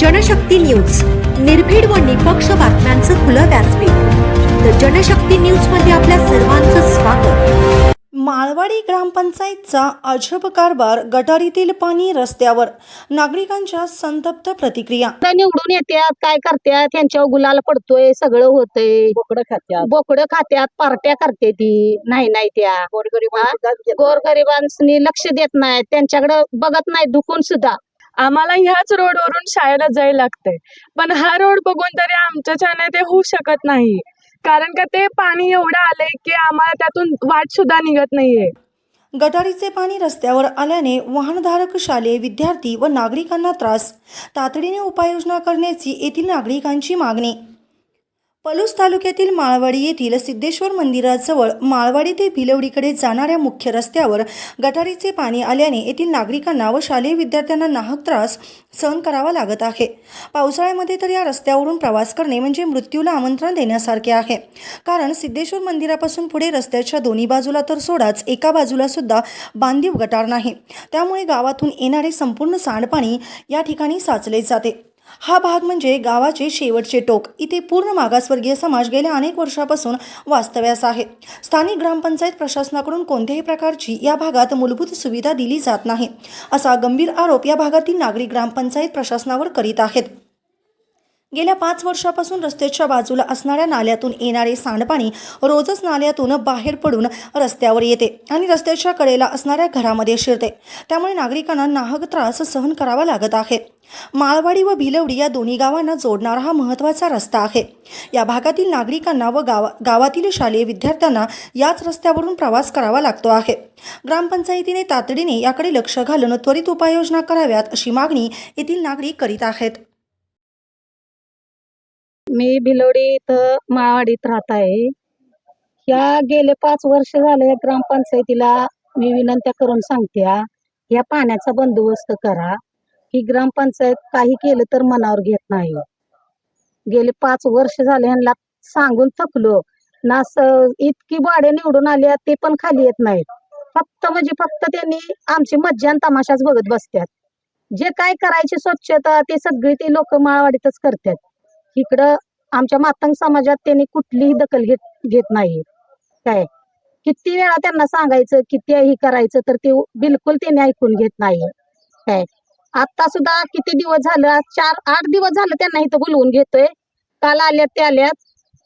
Janshakti news. निर्भीड व निपक्ष बातम्यांचं खुलं व्यासपीठ. तर जनशक्ती न्यूजमध्ये आपल्या सर्वांचं स्वागत. माळवाडी ग्रामपंचायतचा अजब कारभार गटारीतील पाणी रस्त्यावर. नागरिकांच्या संतप्त प्रतिक्रिया. निवडून येत्यात काय करत्यात? त्यांच्यावर गुलाल पडतोय सगळं होतंय. बोकडं खात्यात. बोकडं खात्यात पार्ट्या करते ती. नाही नाही त्या. गोरगरिबांना गोरगरिबांनी लक्ष देत नाहीत. त्यांच्याकडे बघत नाही दुखून सुद्धा. आम्हाला ह्याच रोडवरून शाळेला जायला लागतंय. पण हा रोड बघून तरी आमच्याच्याने ते होऊ शकत नाही. कारण का ते पाणी एवढं आलंय की आम्हाला त्यातून वाट सुद्धा निघत नाहीये. गटारीचे पाणी रस्त्यावर आल्याने वाहनधारक शालेय विद्यार्थी व नागरिकांना त्रास. तातडीने उपाययोजना करण्याची येथील नागरिकांची मागणी. पलूस तालुक्यातील माळवाडी येथील सिद्धेश्वर मंदिराजवळ माळवाडी ते भिलवडीकडे जाणाऱ्या मुख्य रस्त्यावर गटारीचे पाणी आल्याने येथील नागरिकांना व शालेय विद्यार्थ्यांना नाहक त्रास सहन करावा लागत आहे. पावसाळ्यामध्ये तर या रस्त्यावरून प्रवास करणे म्हणजे मृत्यूला आमंत्रण देण्यासारखे आहे. कारण सिद्धेश्वर मंदिरापासून पुढे रस्त्याच्या दोन्ही बाजूला तर सोडाच एका बाजूला सुद्धा बांधीव गटार नाही. त्यामुळे गावातून येणारे संपूर्ण सांडपाणी या ठिकाणी साचले जाते. हा भाग म्हणजे गावाचे शेवटचे टोक. इथे पूर्ण मागासवर्गीय समाज गेल्या अनेक वर्षापासून वास्तव्यास आहे. स्थानिक ग्रामपंचायत प्रशासनाकडून कोणत्याही प्रकारची या भागात मूलभूत सुविधा दिली जात नाही असा गंभीर आरोप या भागातील नागरिक ग्रामपंचायत प्रशासनावर करीत आहेत. गेल्या पाच वर्षापासून रस्त्याच्या बाजूला असणाऱ्या नाल्यातून येणारे सांडपाणी रोजच नाल्यातून बाहेर पडून रस्त्यावर येते आणि रस्त्याच्या कडेला असणाऱ्या घरामध्ये शिरते. त्यामुळे नागरिकांना नाहक त्रास सहन करावा लागत आहे. माळवाडी व भिलवडी या दोन्ही गावांना जोडणारा हा महत्त्वाचा रस्ता आहे. या भागातील नागरिकांना व गावा गावातील शालेय विद्यार्थ्यांना याच रस्त्यावरून प्रवास करावा लागतो आहे. ग्रामपंचायतीने तातडीने याकडे लक्ष घालून त्वरित उपाययोजना कराव्यात अशी मागणी येथील नागरिक करीत आहेत. मी भिलोडी इथं माळवाडीत राहत आहे. ह्या गेले पाच वर्ष झाले ग्रामपंचायतीला मी विनंत्या करून सांगते या पाण्याचा बंदोबस्त करा. ही ग्रामपंचायत काही केलं तर मनावर घेत नाही. गेले पाच वर्ष झाले यांना सांगून थकलो. ना स- इतकी भाडे निवडून आल्या ते पण खाली येत नाहीत. फक्त म्हणजे फक्त त्यांनी आमची मज्जा तमाशाच बघत बसतात जे काय करायची स्वच्छता ते सगळी ते लोक माळवाडीतच करतात इकडं आमच्या मातंग समाजात त्यांनी कुठलीही दखल घेत घेत नाही. काय? किती वेळा त्यांना सांगायचं कितीही करायचं तर ते बिलकुल त्यांनी ऐकून घेत नाही. काय? आता सुद्धा किती दिवस झालं चार आठ दिवस झालं त्यांना इथं बोलवून घेतोय. काल आल्यात ते आल्यात.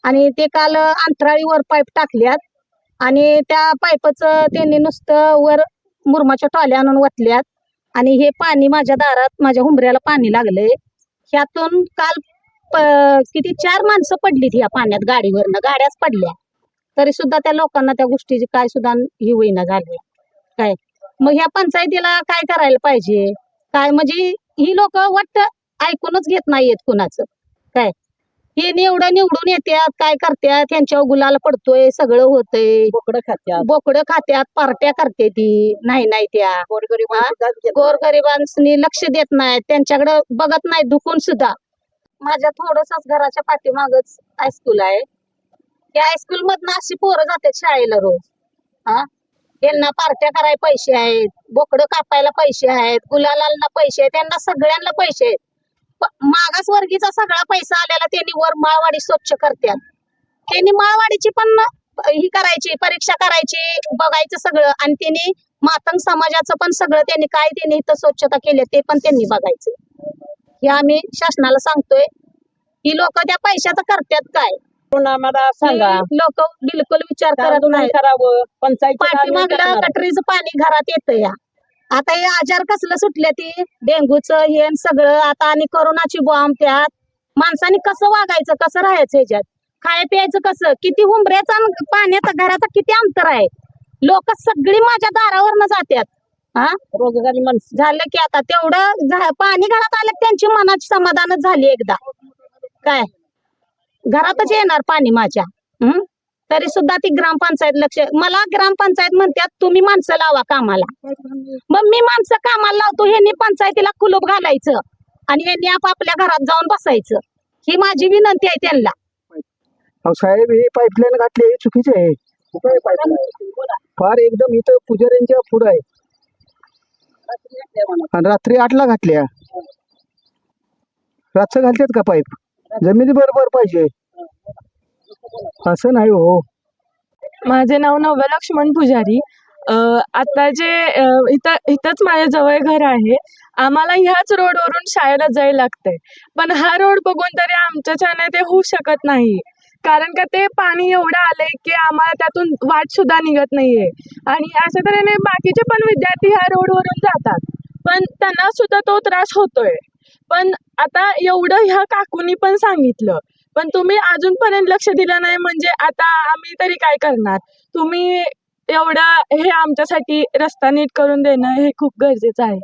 आणि ते काल अंतराळीवर पाईप टाकल्यात. आणि त्या पाईपचं त्यांनी नुसतं वर मुरमाच्या टॉल्या आणून वतल्यात आणि हे पाणी माझ्या दारात माझ्या हुंबऱ्याला पाणी लागलंय. ह्यातून काल किती चार माणसं पडलीत ह्या पाण्यात गाडीवरनं. गाड्याच पडल्या. तरी सुद्धा त्या लोकांना त्या गोष्टीची काय सुद्धा ही होईना झाली. काय? मग ह्या पंचायतीला काय करायला पाहिजे? काय? म्हणजे ही लोक वाटत ऐकूनच घेत नाहीयेत कुणाचं. काय? हे निवडं निवडून येतात काय करतात त्यांच्यावर गुलाल पडतोय सगळं होतंय. बोकडं खात्यात. बोकडं खात्यात पार्ट्या करते ती. नाही नाही त्या. गोरगरिबांना गोरगरिबांनी लक्ष देत नाहीत. त्यांच्याकडे बघत नाही दुखून सुद्धा. माझ्या थोडसच घराच्या पाठीमागच हायस्कूल आहे. त्या हायस्कूल मधनं अशी पोरं जातात शाळेला रोज. हा? त्यांना पार्ट्या करायला पैसे आहेत बोकडं कापायला पैसे आहेत गुलालांना पैसे आहेत त्यांना सगळ्यांना पैसे आहेत. मागास मागासवर्गीचा सगळा पैसा आलेला त्यांनी वर माळवाडी स्वच्छ करतात त्यांनी माळवाडीची पण ही करायची परीक्षा करायची बघायचं सगळं. आणि त्यांनी मातंग समाजाचं पण सगळं त्यांनी काय त्यांनी इथं स्वच्छता केली ते पण त्यांनी बघायचं हे आम्ही शासनाला सांगतोय ही लोक त्या पैशाचं करतात काय? म्हणून आम्हाला सांगा. लोक बिलकुल विचार करत नाही करावं. पंचायत पाठीमागलं गटरीचं पाणी घरात येतं या. आता हे आजार कसलं सुटले ती? डेंग्यूचं हे सगळं. आता आणि कोरोनाची बॉम्ब त्यात. माणसाने कसं वागायचं? कसं राहायचं ह्याच्यात? खाय प्यायचं कसं? किती हुंबऱ्याचा पाण्याचा घराचा किती अंतर आहे? लोक सगळी माझ्या दारावरनं जातात हा? रोजगारी माणसं. झालं की आता तेवढं झा- पाणी घरात आलं की त्यांची मनाची समाधानच झाली एकदा. काय? घरातच येणार पाणी माझ्या. हम्म तरी सुद्धा ती ग्रामपंचायत लक्ष मला ग्रामपंचायत म्हणतात तुम्ही माणसं लावा कामाला. मग मी माणसं कामाला लावतो ह्यांनी पंचायतीला कुलूप घालायचं आणि ह्यांनी आपापल्या घरात जाऊन बसायचं. ही माझी विनंती आहे त्यांना. अहो साहेब ही पाईपलाईन घातली हे चुकीचे आहे. फार एकदम इथं पुजाऱ्यांच्या पुढं आहे. आणि रात्री आठला घातल्या. रातचं घालतात का पाईप? जमिनी बरोबर पाहिजे. असं नाही हो. माझे नाव नव्या लक्ष्मण पुजारी आता जे इथं इथंच माझ्या जवळ घर आहे. आम्हाला ह्याच रोडवरून शाळेला जायला लागतंय. पण हा रोड बघून तरी आमच्याच्याने ते होऊ शकत नाही. कारण का ते पाणी एवढं आलंय की आम्हाला त्यातून वाट सुद्धा निघत नाहीये. आणि अशा तऱ्हेने बाकीचे पण विद्यार्थी ह्या रोडवरून जातात. पण त्यांना सुद्धा तो त्रास होतोय. पण आता एवढं ह्या काकूनी पण सांगितलं. पण तुम्ही अजूनपर्यंत लक्ष दिलं नाही म्हणजे आता आम्ही तरी काय करणार? तुम्ही एवढं हे आमच्यासाठी रस्ता नीट करून देणं हे खूप गरजेचं आहे.